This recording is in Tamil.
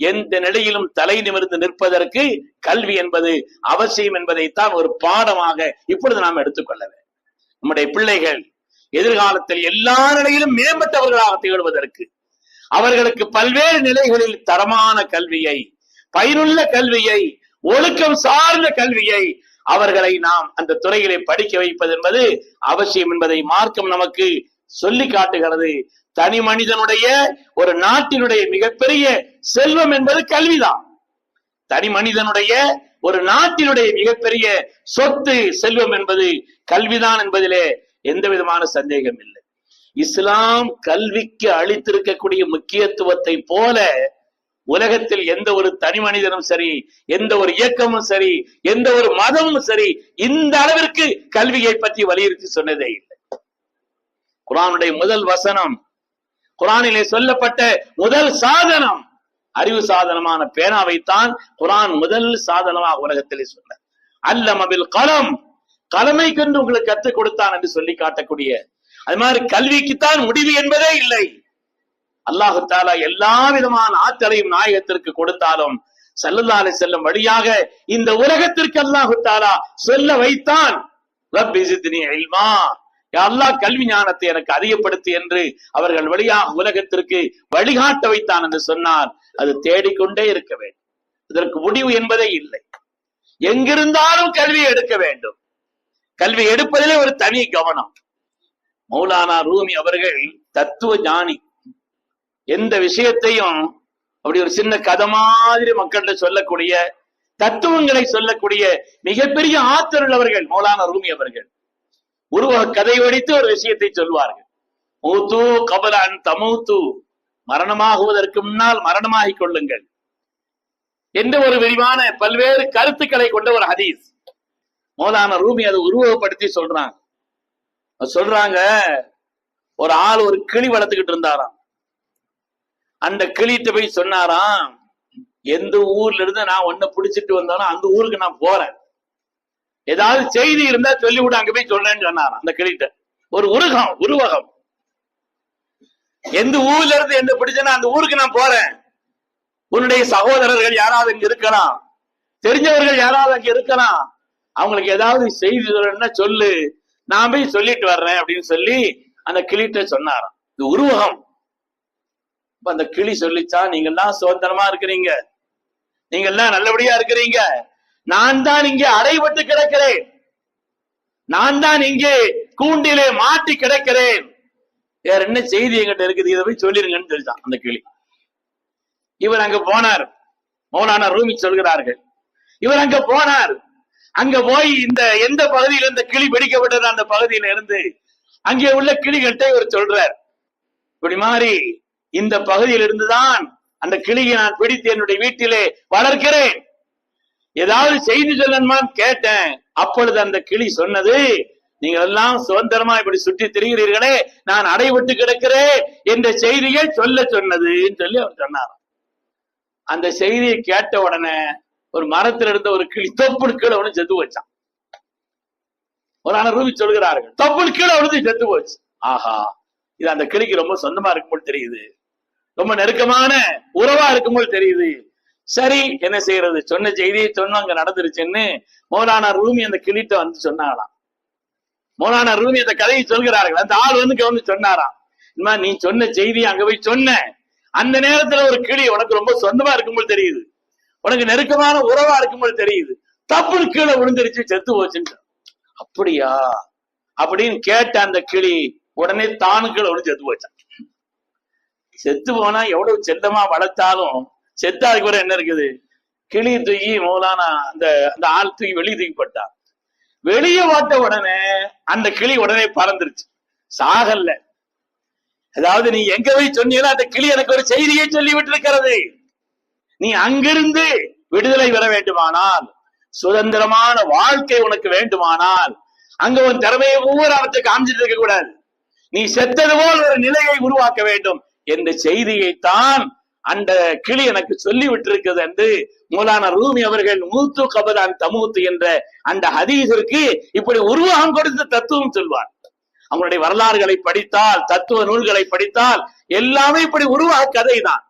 எந்த நிலையிலும் தலை நிமிர்ந்து நிற்பதற்கு கல்வி என்பது அவசியம் என்பதைத்தான் ஒரு பாடமாக இப்பொழுது நாம் எடுத்துக்கொள்ள வேண்டும். நம்முடைய பிள்ளைகள் எதிர்காலத்தில் எல்லா நிலையிலும் மேம்பட்டவர்களாக திகழ்வதற்கு அவர்களுக்கு பல்வேறு நிலைகளில் தரமான கல்வியை பயனுள்ள கல்வியை ஒழுக்கம் சார்ந்த கல்வியை அவர்களை நாம் அந்த துறையிலே படிக்க வைப்பது என்பது அவசியம் என்பதை மார்க்கம் நமக்கு சொல்லி காட்டுகிறது. தனி மனிதனுடைய ஒரு நாட்டினுடைய மிகப்பெரிய செல்வம் என்பது கல்விதான். தனி மனிதனுடைய ஒரு நாட்டினுடைய மிகப்பெரிய சொத்து செல்வம் என்பது கல்விதான் என்பதிலே எந்த விதமான சந்தேகம் இல்லை. இஸ்லாம் கல்விக்கு அளித்திருக்கக்கூடிய முக்கியத்துவத்தை போல உலகத்தில் எந்த ஒரு தனி மனிதனும் சரி எந்த ஒரு இயக்கமும் சரி எந்த ஒரு மதமும் சரி இந்த அளவிற்கு கல்வியை பற்றி வலியுறுத்தி சொன்னதே இல்லை. குரானுடைய முதல் வசனம் குரானிலே சொல்லப்பட்ட முதல் சாதனம் அறிவு சாதனமான பேனாவைத்தான் குரான் முதல் சாதனமாக உலகத்திலே சொன்ன அல்லமபில் கலம் கலமை கண்டு உங்களுக்கு கற்றுக் கொடுத்தான் என்று சொல்லி காட்டக்கூடிய அது மாதிரி கல்விக்குத்தான் முடிவு என்பதே இல்லை. அல்லாஹு தாலா எல்லா விதமான ஆற்றலையும் நாயகத்திற்கு கொடுத்தாலும் சல்லல்லாஹு செல்லும் வழியாக இந்த உலகத்திற்கு அல்லாஹு தாலா சொல்ல வைத்தான். ரப்பி இல்மா. யா அல்லாஹ் கல்வி ஞானத்தை எனக்கு அதிகப்படுத்து என்று அவர்கள் வழியாக உலகத்திற்கு வழிகாட்ட வைத்தான் என்று சொன்னார். அது தேடிக்கொண்டே இருக்க வேண்டும். இதற்கு முடிவு என்பதே இல்லை. எங்கிருந்தாலும் கல்வி எடுக்க வேண்டும். கல்வி எடுப்பதிலே ஒரு தனி கவனம். மௌலானா ரூமி அவர்கள் தத்துவ ஞானி. எந்த விஷயத்தையும் அப்படி ஒரு சின்ன கதை மாதிரி மக்கள்கிட்ட சொல்லக்கூடிய தத்துவங்களை சொல்லக்கூடிய மிகப்பெரிய ஆற்றல் உள்ளவர்கள் மௌலானா ரூமி அவர்கள். உருவக கதை வடித்து ஒரு விஷயத்தை சொல்வார்கள். மூத்து கபலான் தமூத்து. மரணமாகுவதற்கு முன்னால் மரணமாகிக் கொள்ளுங்கள். என்று ஒரு விரிவான பல்வேறு கருத்துக்களை கொண்ட ஒரு ஹதீஸ். மௌலான ரூமி அதை உருவகப்படுத்தி சொல்றாங்க. சொல்றாங்க ஒரு ஆள் ஒரு கிளி வளர்த்துக்கிட்டு இருந்தாராம். அந்த கிளிட்டு போய் சொன்னாராம் எந்த ஊர்ல இருந்து நான் ஒன்ன பிடிச்சிட்டு வந்தாலும் அந்த ஊருக்கு நான் போறேன். ஏதாவது செய்தி இருந்தா சொல்லி விடு அங்க போய் சொல்றேன்னு சொன்னார் அந்த கிளிட்ட ஒரு உருகம் உருவகம். எந்த ஊர்ல இருந்து என்ன பிடிச்சனா அந்த ஊருக்கு நான் போறேன். உன்னுடைய சகோதரர்கள் யாராவது இங்க இருக்கலாம் தெரிஞ்சவர்கள் யாராவது அங்க இருக்கலாம் அவங்களுக்கு ஏதாவது செய்தி சொல்லணும்னா சொல்லு. நான் போய் சொல்லிட்டு வர்றேன் அப்படின்னு சொல்லி அந்த கிளிட்ட சொன்னாராம். இது உருவகம். இப்ப அந்த கிளி சொல்லிச்சா நீங்க எல்லாம் சுதந்திரமா இருக்கிறீங்க. நீங்க எல்லாம் நல்லபடியா இருக்கிறீங்க. நான் தான் இங்கே அடைபட்டு கிடக்கிறேன். நான் தான் இங்கே கூண்டிலே மாட்டி கிடக்கிறேன். வேற என்ன செய்தி எங்கிட்ட இருக்குது? இதை போய் சொல்லிருங்கன்னு சொல்லிட்டான் அந்த கிளி. இவர் அங்க போனார். மௌலானா ரூமி சொல்கிறார்கள். இவர் அங்க போனார். அங்க போய் இந்த எந்த பகுதியில இந்த கிளி பிடிக்கப்பட்டது அந்த பகுதியில இருந்து அங்கே உள்ள கிளிகள்கிட்ட இவர் சொல்றார். இப்படி மாதிரி இந்த பகுதியில் இருந்துதான் அந்த கிளியை நான் பிடித்து என்னுடைய வீட்டிலே வளர்க்கிறேன். ஏதாவது செய்தி சொல்லணுமான்னு கேட்டேன். அப்பொழுது அந்த கிளி சொன்னது நீங்க எல்லாம் சுதந்திரமா இப்படி சுற்றி திரிகிறீர்களே நான் அடைவிட்டு கிடக்கிறேன் என்ற செய்தியை சொல்ல சொன்னதுன்னு சொல்லி அவர் சொன்னார் அந்த செய்தியை கேட்ட உடனே ஒரு மரத்தில் இருந்த ஒரு கிளி தொப்புள் கீழே ஒண்ணு செத்து வச்சான் ஒரு அனரூபி சொல்கிறார்கள் தொப்புள் கீழே விழுந்து செத்து போச்சு. ஆஹா இது அந்த கிளிக்கு ரொம்ப சொந்தமா இருக்கும்போது தெரியுது. ரொம்ப நெருக்கமான உறவா இருக்கும்போது தெரியுது. சரி என்ன செய்யறது? சொன்ன செய்தி சொன்ன அங்க நடந்துருச்சுன்னு மௌலானா ரூமி அந்த கிளிட்ட வந்து சொன்னாங்களாம் மௌலானா ரூமி அந்த கதையை சொல்கிறார்கள். அந்த ஆள் வந்து வந்து சொன்னாராம். இந்த நீ சொன்ன செய்தி அங்க போய் சொன்ன. அந்த நேரத்துல ஒரு கிளி உனக்கு ரொம்ப சொந்தமா இருக்கும்போது தெரியுது. உனக்கு நெருக்கமான உறவா இருக்கும்போது தெரியுது. தப்புன்னு கீழே விழுந்துருச்சு செத்து போச்சுன்னு. அப்படியா? அப்படின்னு கேட்ட அந்த கிளி உடனே தானு கீழே விழுந்து செத்து போச்சான் செத்து போனா எவ்வளவு செல்லமா வளர்த்தாலும் செத்தாதுக்கு கூட என்ன இருக்குது? கிளி தூக்கி மூலானா அந்த அந்த ஆள் தூக்கி வெளியே தூக்கிப்பட்டான் வெளியே பார்த்த உடனே அந்த கிளி உடனே பறந்துருச்சு. சாகல்ல. அதாவது நீ எங்க போய் சொன்னீங்களோ அந்த கிளி எனக்கு ஒரு செய்தியை சொல்லி விட்டிருக்கிறது. நீ அங்கிருந்து விடுதலை பெற வேண்டுமானால் சுதந்திரமான வாழ்க்கை உனக்கு வேண்டுமானால் அங்க உன் திறமையை ஒவ்வொரு அவற்றை காமிச்சிட்டு இருக்க கூடாது. நீ செத்தது போல் ஒரு நிலையை உருவாக்க வேண்டும். என்ற செய்தியைத்தான் அந்த கிளி எனக்கு சொல்லி விட்டிருக்கிறது என்று மூலான ரூமி அவர்கள் மூத்து கபதான் தமூத்து என்ற அந்த ஹதீஸிற்கு இப்படி உருவகம் கொடுத்த தத்துவம் சொல்வார். அவங்களுடைய வரலாறுகளை படித்தால் தத்துவ நூல்களை படித்தால் எல்லாமே இப்படி உருவாக கதை தான்